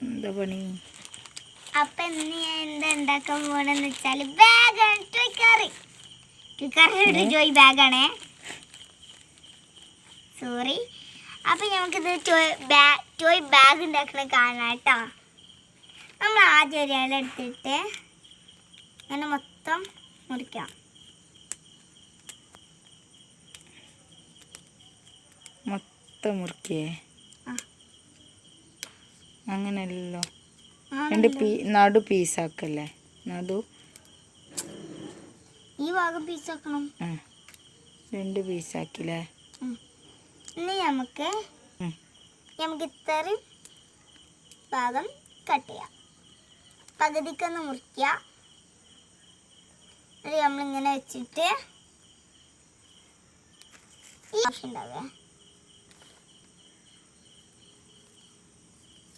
എന്താ പണി? അപ്പൊ ഇന്ന് ഞാൻ എന്താ ഉണ്ടാക്കാൻ പോണെന്ന് വെച്ചാൽ ബാഗാണ് ടോയ് കാറി ടോയ് കറിയുടെ ജോയ് ബാഗാണേ സോറി അപ്പൊ നമുക്കിത് ടോയ് ബാഗ് ഉണ്ടാക്കണ കാണാം കേട്ടോ നമ്മൾ ആദ്യം ഒരു ഇല എടുത്തിട്ട് അങ്ങനെ മൊത്തം മുറിക്കാം. മൊത്തം മുറിക്കേ? ആ. അങ്ങനെയല്ലോ രണ്ട് പീ നടു പീസാക്കല്ലേ? നടു. ഈ ഭാഗം പീസാക്കണം. രണ്ട് പീസാക്കില്ലേ? ഇനി നമുക്ക് നമുക്ക് ഇത്രയും ഭാഗം കട്ട് ചെയ്യാം. പകുതിക്കൊന്ന് മുറിക്കുക. അത് നമ്മളിങ്ങനെ വെച്ചിട്ട് ഈ ഉണ്ടാവുക.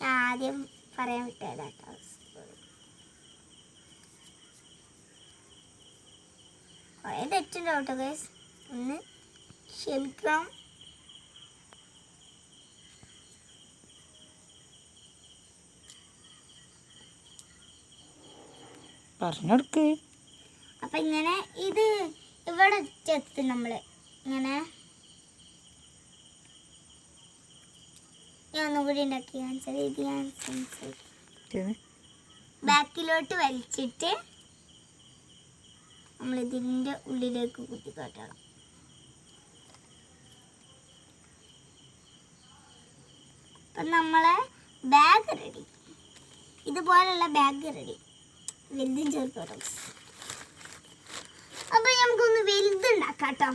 ഞാൻ ആദ്യം പറയാൻ വിട്ടേതാട്ടോ കുറേ തെറ്റുണ്ട് കേട്ടോ ഗൈസ് ഒന്ന് ക്ഷമിക്കണം. പറഞ്ഞെടുക്ക്. അപ്പൊ ഇങ്ങനെ ഇത് ഇവിടെ ചെത്തും നമ്മൾ. ഇങ്ങനെ ഒന്നുകൂടി ഉണ്ടാക്കി കാണിച്ചത്. ഇത് ഞാൻ ബാക്കിലോട്ട് വലിച്ചിട്ട് നമ്മൾ ഇതിന്റെ ഉള്ളിലേക്ക് കുത്തിക്കാട്ടണം അപ്പം നമ്മളെ ബാഗ് റെഡി ഇതുപോലുള്ള ബാഗ് റെഡി വലുതും ചേർത്തോട്ടോ അപ്പൊ നമുക്കൊന്ന് വലുതുണ്ടാക്കാം കേട്ടോ.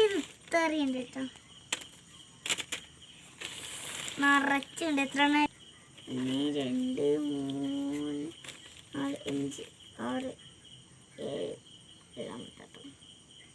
ഇത്രയുണ്ട് കേട്ടോ. നിറച്ചുണ്ട് എത്ര ഒന്ന് രണ്ട് മൂന്ന് നാല് അഞ്ച് ആറ്.